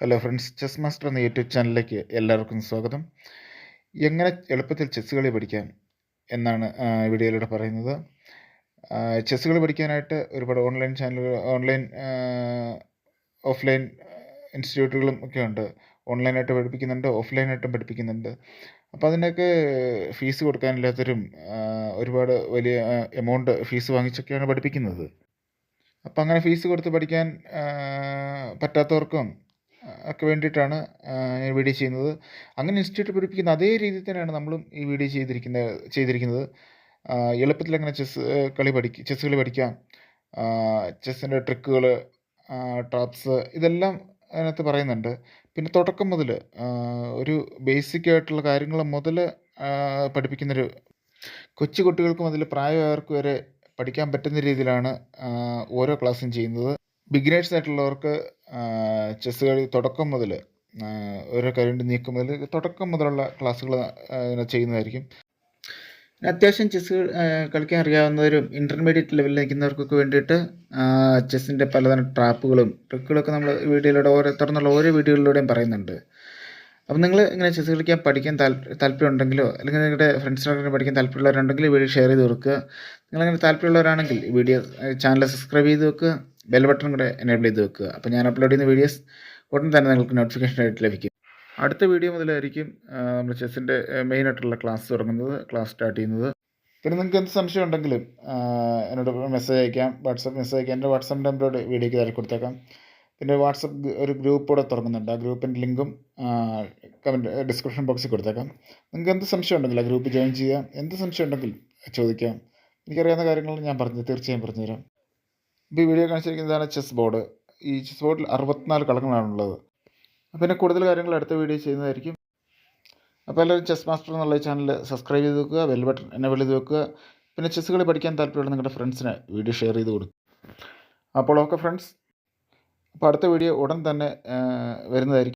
Hello friends chess master എന്ന YouTube ചാനലിലേക്ക് എല്ലാവർക്കും സ്വാഗതം. എങ്ങനെ എളുപ്പത്തിൽ ചെസ് കളി പഠിക്കാം എന്നാണ് വീഡിയോയിലൂടെ പറയുന്നത്. ചെസ് കളി പഠിക്കാനായിട്ട് ഒരുപാട് ഓൺലൈൻ ചാനലുകൾ ഓൺലൈൻ ഓഫ്ലൈൻ ഇൻസ്റ്റിറ്റ്യൂട്ടുകളും ഒക്കെ ഉണ്ട്. ഓൺലൈനായിട്ട് പഠിപ്പിക്കുന്നുണ്ട് ഓഫ്ലൈനായിട്ടും പഠിപ്പിക്കുന്നുണ്ട്. അപ്പോൾ അതിനൊക്കെ ഫീസ് കൊടുക്കാനില്ലാത്തവരും ഒരുപാട് വലിയ എമൗണ്ട് ഫീസ് വാങ്ങിച്ചൊക്കെയാണ് പഠിപ്പിക്കുന്നത്. അപ്പോൾ അങ്ങനെ ഫീസ് കൊടുത്ത് പഠിക്കാൻ പറ്റാത്തവർക്കും ഒക്കെ വേണ്ടിയിട്ടാണ് ഞാൻ വീഡിയോ ചെയ്യുന്നത്. അങ്ങനെ ഇൻസ്റ്റിറ്റ്യൂട്ട് പഠിപ്പിക്കുന്ന അതേ രീതിയിൽ തന്നെയാണ് നമ്മളും ഈ വീഡിയോ ചെയ്തിരിക്കുന്ന ചെയ്തിരിക്കുന്നത്. എളുപ്പത്തിൽ അങ്ങനെ ചെസ് കളി പഠിക്കുക ചെസ് കളി പഠിക്കാം. ചെസ്സിന്റെ ട്രിക്കുകൾ ട്രാപ്സ് ഇതെല്ലാം അതിനകത്ത് പറയുന്നുണ്ട്. പിന്നെ തുടക്കം മുതൽ ഒരു ബേസിക് ആയിട്ടുള്ള കാര്യങ്ങൾ മുതൽ പഠിപ്പിക്കുന്നൊരു കൊച്ചു കുട്ടികൾക്കും അതിൽ പ്രായമായവർക്ക് വരെ പഠിക്കാൻ പറ്റുന്ന രീതിയിലാണ് ഓരോ ക്ലാസ്സും ചെയ്യുന്നത്. ബിഗിനേഴ്സ് ആയിട്ടുള്ളവർക്ക് ചെസ് കളി തുടക്കം മുതൽ ഓരോ കാര്യം നീക്കം മുതൽ തുടക്കം മുതലുള്ള ക്ലാസ്സുകൾ ചെയ്യുന്നതായിരിക്കും. അത്യാവശ്യം ചെസ് കളിക്കാൻ അറിയാവുന്നവരും ഇന്റർമീഡിയറ്റ് ലെവലിൽ നിൽക്കുന്നവർക്കൊക്കെ വേണ്ടിയിട്ട് ചെസ്സിന്റെ പലതരം ട്രാപ്പുകളും ട്രിക്കുകളൊക്കെ നമ്മൾ വീഡിയോയിലൂടെ ഓരോ തുറന്നുള്ള ഓരോ വീഡിയോകളിലൂടെയും പറയുന്നുണ്ട്. അപ്പം നിങ്ങൾ ഇങ്ങനെ ചെസ് കളിക്കാൻ പഠിക്കാൻ താല്പര്യം താല്പര്യമുണ്ടെങ്കിലോ അല്ലെങ്കിൽ നിങ്ങളുടെ ഫ്രണ്ട്സിനൊക്കെ പഠിക്കാൻ താല്പര്യമുള്ളവരുണ്ടെങ്കിൽ ഈ വീഡിയോ ഷെയർ ചെയ്ത് കൊടുക്കുക. നിങ്ങളങ്ങനെ താല്പര്യമുള്ളവരാണെങ്കിൽ വീഡിയോ ചാനൽ സബ്സ്ക്രൈബ് ചെയ്ത് വെക്കുക. ബെൽ ബട്ടൺ കൂടെ എനേബിൾ ചെയ്ത് വെക്കുക. അപ്പോൾ ഞാൻ അപ്ലോഡ് ചെയ്യുന്ന വീഡിയോസ് ഉടൻ തന്നെ നിങ്ങൾക്ക് നോട്ടിഫിക്കേഷൻ ആയിട്ട് ലഭിക്കും. അടുത്ത വീഡിയോ മുതലായിരിക്കും നമ്മൾ ചെസ്സിന്റെ മെയിൻ ആയിട്ടുള്ള ക്ലാസ് തുടങ്ങുന്നത് ക്ലാസ് സ്റ്റാർട്ട് ചെയ്യുന്നത്. പിന്നെ നിങ്ങൾക്ക് എന്ത് സംശയം ഉണ്ടെങ്കിലും എന്നോട് മെസ്സേജ് അയക്കാം. വാട്സപ്പ് മെസ്സേജ് അയക്കാം. എന്റെ വാട്സപ്പ് നമ്പറോട് വീഡിയോയ്ക്ക് തരാൻ കൊടുത്തേക്കാം. പിന്നെ വാട്സപ്പ് ഒരു ഗ്രൂപ്പ് കൂടെ തുറക്കുന്നുണ്ട് ആ ഗ്രൂപ്പിന്റെ ലിങ്കും കമന്റ് ഡിസ്ക്രിപ്ഷൻ ബോക്സിൽ കൊടുത്തേക്കാം. നിങ്ങൾക്ക് എന്ത് സംശയം ഉണ്ടെങ്കിലും ആ ഗ്രൂപ്പ് ജോയിൻ ചെയ്യാം. എന്ത് സംശയം ഉണ്ടെങ്കിലും ചോദിക്കാം. എനിക്കറിയാവുന്ന കാര്യങ്ങൾ ഞാൻ പറഞ്ഞു തീർച്ചയായും പറഞ്ഞുതരാം. ഇപ്പോൾ ഈ വീഡിയോ കാണിച്ചിരിക്കുന്നതാണ് ചെസ് ബോർഡ് ഈ ചെസ് ബോർഡിൽ അറുപത്തിനാല് കളങ്ങളാണുള്ളത് പിന്നെ കൂടുതൽ കാര്യങ്ങൾ അടുത്ത വീഡിയോ ചെയ്യുന്നതായിരിക്കും. അപ്പോൾ എല്ലാവരും ചെസ് മാസ്റ്റർ എന്നുള്ള ചാനൽ സബ്സ്ക്രൈബ് ചെയ്ത് വെക്കുക ബെൽ ബട്ടൺ എന്നെ ചെയ്ത് വെക്കുക. പിന്നെ ചെസ് കളി പഠിക്കാൻ താല്പര്യമുള്ള നിങ്ങളുടെ ഫ്രണ്ട്സിന് വീഡിയോ ഷെയർ ചെയ്ത് കൊടുക്കും അപ്പോൾ ഓക്കെ ഫ്രണ്ട്സ് അപ്പോൾ അടുത്ത വീഡിയോ ഉടൻ തന്നെ വരുന്നതായിരിക്കും.